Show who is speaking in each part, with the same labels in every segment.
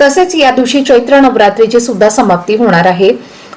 Speaker 1: तसेच या दिवशी चैत्र नवरात्रीची सुद्धा समाप्ती होणार आहे.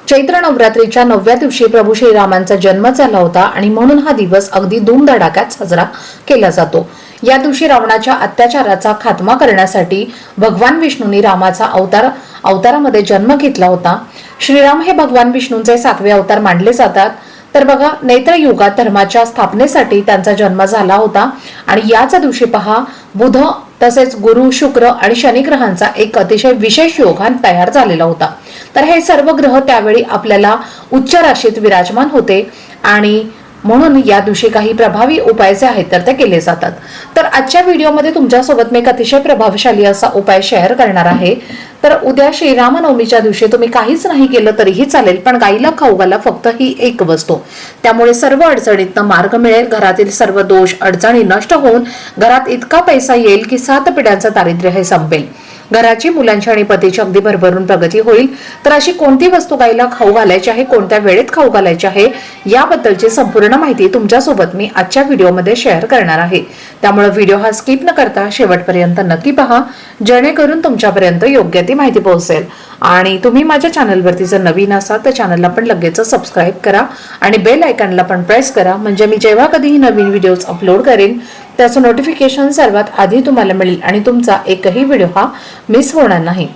Speaker 1: चैत्र नवरात्रीच्या नवव्या दिवशी प्रभू श्रीरामांचा जन्म झाला होता आणि म्हणून हा दिवस अगदी धूमधडाक्यात साजरा केला जातो. या दिवशी रावणाच्या अत्याचाराचा खात्मा करण्यासाठी भगवान विष्णूंनी रामाचा अवतार अवतारामध्ये जन्म घेतला होता. श्रीराम हे भगवान विष्णूंचे सातवे अवतार मानले जातात. तर बघा नेत्रयुगात धर्माच्या स्थापनेसाठी त्यांचा जन्म झाला होता. आणि याच दिवशी पहा बुध तसेच गुरु शुक्र आणि शनी ग्रहांचा एक अतिशय विशेष योगान तयार झालेला होता. तर हे सर्व ग्रह त्यावेळी आपल्याला उच्च राशीत विराजमान होते आणि म्हणून या दिवशी काही प्रभावी उपाय जे आहेत तर ते केले जातात. तर आजच्या व्हिडिओमध्ये तुमच्यासोबत मी एक अतिशय प्रभावशाली असा उपाय शेअर करणार आहे. तर उद्या श्रीरामनवमीच्या दिवशी तुम्ही काहीच नाही केलं तरीही चालेल पण गाईला खाऊ घाला फक्त ही एक वस्तू. त्यामुळे सर्व अडचणीतनं मार्ग मिळेल घरातील सर्व दोष अडचणी नष्ट होऊन घरात इतका पैसा येईल की सात पिढ्यांचं दारिद्र्य हे संपेल. घराची मुलांची आणि पतीची अगदी भरभरून प्रगती होईल. तर अशी कोणती वस्तू गाईला खाऊ घालायची आहे कोणत्या वेळेत खाऊ घालायची आहे याबद्दलची संपूर्ण माहिती तुमच्यासोबत मी आजच्या व्हिडिओमध्ये शेअर करणार आहे. त्यामुळे व्हिडिओ हा स्किप न करता शेवटपर्यंत नक्की पहा जेणेकरून तुमच्यापर्यंत योग्य ती माहिती पोहोचेल. आणि तुम्ही माझ्या चॅनलवरती जर नवीन असाल तर चॅनलला पण लगेच सबस्क्राईब करा आणि बेल आयकॉनला पण प्रेस करा. म्हणजे मी जेव्हा कधीही नवीन व्हिडिओज अपलोड करेन त्याचं नोटिफिकेशन सर्वात आधी तुम्हाला मिळेल आणि तुमचा एकही व्हिडिओ हा मिस होणार नाही.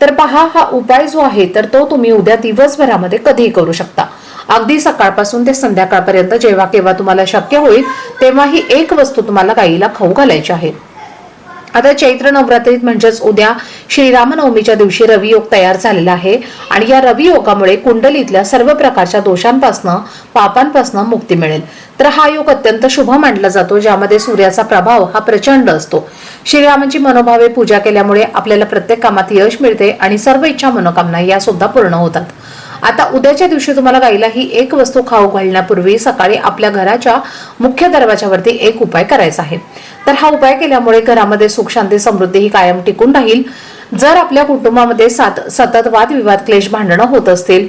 Speaker 1: तर पहा हा उपाय जो आहे तर तो तुम्ही उद्या दिवसभरामध्ये कधीही करू शकता. अगदी सकाळपासून ते संध्याकाळपर्यंत जेव्हा केव्हा तुम्हाला शक्य होईल तेव्हा ही एक वस्तू तुम्हाला गाईला खाऊ घालायची आहे. आता चैत्र नवरात्रीत म्हणजेच उद्या श्रीरामनवमीच्या दिवशी रवी योग तयार झालेला आहे. आणि या रवी योगामुळे कुंडलीतल्या सर्व प्रकारच्या दोषांपासनं पापांपासनं मुक्ती मिळेल. तर हा योग अत्यंत शुभ मानला जातो ज्यामध्ये सूर्याचा प्रभाव हा प्रचंड असतो. श्रीरामांची मनोभावे पूजा केल्यामुळे आपल्याला प्रत्येक कामात यश मिळते आणि सर्व इच्छा मनोकामना या सुद्धा पूर्ण होतात. आता उद्याच्या दिवशी तुम्हाला गाईला ही एक वस्तू खाऊ घालण्यापूर्वी सकाळी आपल्या घराच्या मुख्य दरवाजावरती एक उपाय करायचा आहे. तर हा उपाय केल्यामुळे घरामध्ये सुख शांती समृद्धी ही कायम टिकून राहील. जर आपल्या कुटुंबामध्ये सात सतत वादविवाद क्लेश भांडणं होत असतील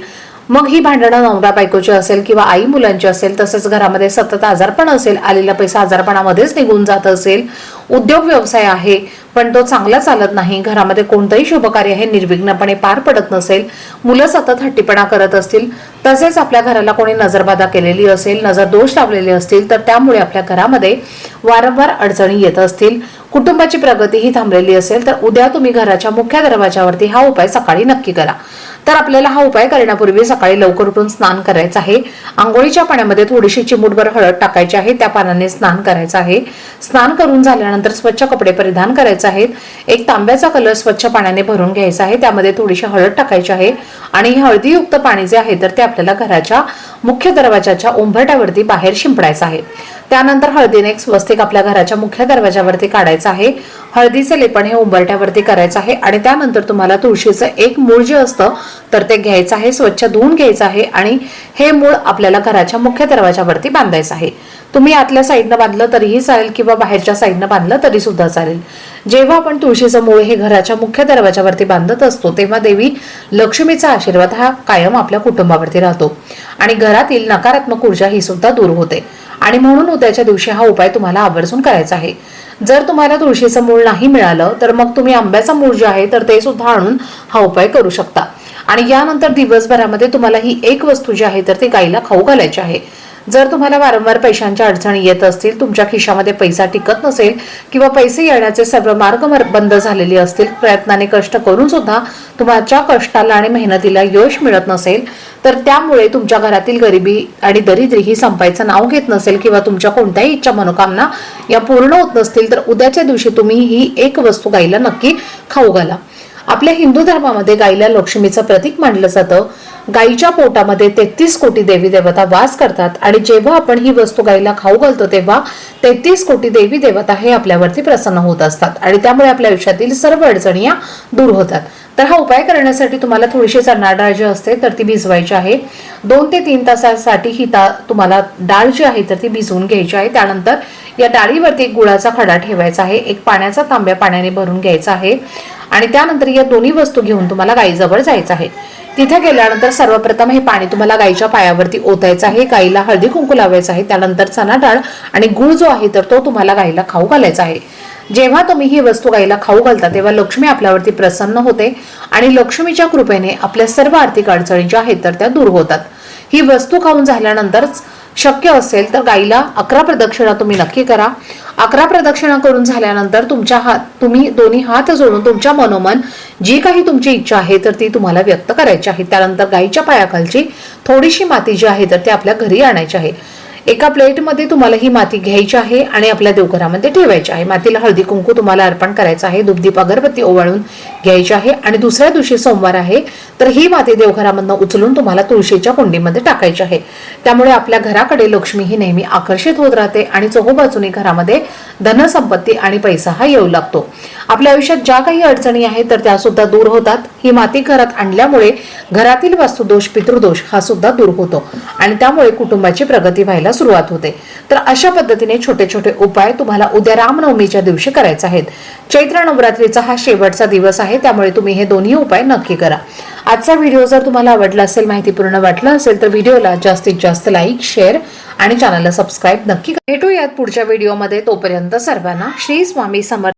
Speaker 1: मग ही भांडणं नवरा बायकोची असेल किंवा आई मुलांची असेल तसेच घरामध्ये सतत आजारपण असेल आलेला पैसा आजारपणामध्येच निघून जात असेल उद्योग व्यवसाय आहे पण तो चांगला चालत नाही. घरामध्ये कोणतंही शुभकार्य हे निर्विघ्नपणे पार पडत नसेल मुलं सतत हट्टीपणा करत असतील तसेच आपल्या घराला कोणी नजरबाधा केलेली असेल नजर दोष लावलेले असतील तर त्यामुळे आपल्या घरामध्ये वारंवार अडचणी येत असतील. कुटुंबाची प्रगती ही थांबलेली असेल तर उद्या तुम्ही घराच्या मुख्य दरवाजावरती हा उपाय सकाळी नक्की करा. तर आपल्याला हा उपाय करण्यापूर्वी सकाळी लवकर उठून स्नान करायचं आहे. आंघोळीच्या पाण्यामध्ये थोडीशी चिमूटभर हळद टाकायची आहे. त्या पाण्याने स्नान करायचं आहे. स्नान करून झाल्यानंतर स्वच्छ कपडे परिधान करायचे आहेत. एक तांब्याचा कलर स्वच्छ पाण्याने भरून घ्यायचा आहे. त्यामध्ये थोडीशी हळद टाकायची आहे. आणि हे हळदीयुक्त पाणी जे आहे तर ते आपल्याला घराच्या मुख्य दरवाजाच्या उंबरट्यावरती बाहेर शिंपडायचं आहे. त्यानंतर हळदीने एक स्वस्तिक आपल्या घराच्या मुख्य दरवाजावरती काढायचं आहे. हळदीचे लेपण हे उंबरट्यावरती करायचं आहे आणि त्यानंतर तुम्हाला तुळशीचं एक मूळ जे असतं तर ते घ्यायचं आहे स्वच्छ धुवून घ्यायचं आहे आणि हे मूळ आपल्याला घराच्या मुख्य दरवाजावरती बांधायचं आहे. तुम्ही आतल्या साईडनं बांधलं तरीही चालेल किंवा बाहेरच्या साईडनं बांधलं तरी सुद्धा चालेल. जेव्हा आपण तुळशीचं मूळ हे घराच्या मुख्य दरवाजावरती बांधत असतो तेव्हा देवी लक्ष्मीचा आशीर्वाद हा कायम आपल्या कुटुंबावरती राहतो आणि घरातील नकारात्मक ऊर्जा ही सुद्धा दूर होते. आणि म्हणून उद्याच्या दिवशी हा उपाय तुम्हाला आवर्जून करायचा आहे. जर तुम्हाला तुळशीचं मूळ नाही मिळालं तर मग तुम्ही आंब्याचं मूळ जे आहे तर ते सुद्धा आणून हा उपाय करू शकता. आणि यानंतर दिवसभरामध्ये तुम्हाला ही एक वस्तू जी आहे तर ती गाईला खाऊ घालायची आहे. जर तुम्हाला वारंवार पैशांच्या अडचणी येत असतील तुमच्या खिशामध्ये पैसा टिकत नसेल किंवा पैसे येण्याचे सर्व मार्ग बंद झालेले असतील प्रयत्नाने कष्ट करून सुद्धा तुमच्या कष्टाला आणि मेहनतीला यश मिळत नसेल तर त्यामुळे तुमच्या घरातील गरिबी आणि दरिद्री ही संपायचं नाव घेत नसेल किंवा तुमच्या कोणत्याही इच्छा मनोकामना या पूर्ण होत नसतील तर उद्याच्या दिवशी तुम्ही ही एक वस्तू गाईला नक्की खाऊ घाला. आपल्या हिंदू धर्मामध्ये गाईला लक्ष्मीचं प्रतीक मानलं जातं. गाईच्या पोटामध्ये तेहतीस कोटी देवी देवता वास करतात आणि जेव्हा आपण ही वस्तू गाईला खाऊ घालतो तेव्हा तेहतीस कोटी देवी देवता हे आपल्यावरती प्रसन्न होत असतात. आणि त्यामुळे आपल्या आयुष्यातील सर्व अडचणी या दूर होतात. तर हा उपाय करण्यासाठी तुम्हाला थोडीशी चणा डाळ जी असते तर ती भिजवायची आहे. दोन ते तीन तासासाठी ही ता तुम्हाला डाळ जी आहे तर ती भिजवून घ्यायची आहे. त्यानंतर या डाळीवरती एक गुळाचा खडा ठेवायचा आहे. एक पाण्याचा तांब्या पाण्याने भरून घ्यायचा आहे. आणि त्यानंतर या दोन्ही वस्तू घेऊन तुम्हाला गाईजवळ जायचं आहे. तिथे गेल्यानंतर सर्वप्रथम हे पाणी तुम्हाला गाईच्या पायावरती ओतायचं आहे. गाईला हळदी कुंकू लावायचं आहे. त्यानंतर चणा डाळ आणि गुळ जो आहे तर तो तुम्हाला गाईला खाऊ घालायचा आहे. जेव्हा तुम्ही ही वस्तू गाईला खाऊ घालता तेव्हा लक्ष्मी आपल्यावरती प्रसन्न होते आणि लक्ष्मीच्या कृपेने आपल्या सर्व आर्थिक अडचणी ज्या आहेत तर त्या दूर होतात. ही वस्तू खाऊन झाल्यानंतरच शक्य असेल तर गाईला अकरा प्रदक्षिणा तुम्ही नक्की करा. अकरा प्रदक्षिणा करून झाल्यानंतर तुमच्या हात तुम्ही दोन्ही हात जोडून तुमच्या मनोमन जी काही तुमची इच्छा आहे तर ती तुम्हाला व्यक्त करायची आहे. त्यानंतर गाईच्या पायाखालची थोडीशी माती जी आहे तर ती आपल्या घरी आणायची आहे. एका प्लेटमध्ये तुम्हाला ही माती घ्यायची आहे आणि आपल्या देवघरामध्ये ठेवायची आहे. मातीला हळदी कुंकू तुम्हाला अर्पण करायचं आहे दुपदीप अगरबत्ती ओवाळून घ्यायची आहे आणि दुसऱ्या दिवशी सोमवार आहे तर ही माती देवघरामधनं उचलून तुम्हाला तुळशीच्या कुंडीमध्ये टाकायची आहे. त्यामुळे आपल्या घराकडे लक्ष्मी ही नेहमी आकर्षित होत राहते आणि चोहोबाजूनी घरामध्ये धनसंपत्ती आणि पैसा हा येऊ लागतो. आपल्या आयुष्यात ज्या काही अडचणी आहेत तर त्या सुद्धा दूर होतात. ही माती घरात आणल्यामुळे घरातील वास्तुदोष पितृदोष हा सुद्धा दूर होतो आणि त्यामुळे कुटुंबाची प्रगती व्हायला सुरुवात होते. तर अशा पद्धतीने छोटे छोटे उपाय तुम्हाला उद्या रामनवमीच्या दिवशी करायचे आहेत. चैत्र नवरात्रीचा हा शेवटचा दिवस आहे त्यामुळे तुम्ही हे दोन्ही उपाय नक्की करा. आजचा व्हिडिओ जर तुम्हाला आवडला असेल माहितीपूर्ण वाटलं असेल तर व्हिडिओला जास्तीत जास्त लाईक शेअर आणि चॅनलला सबस्क्राईब नक्की भेटूयात पुढच्या व्हिडिओमध्ये. तोपर्यंत सर्वांना श्री स्वामी समर्थ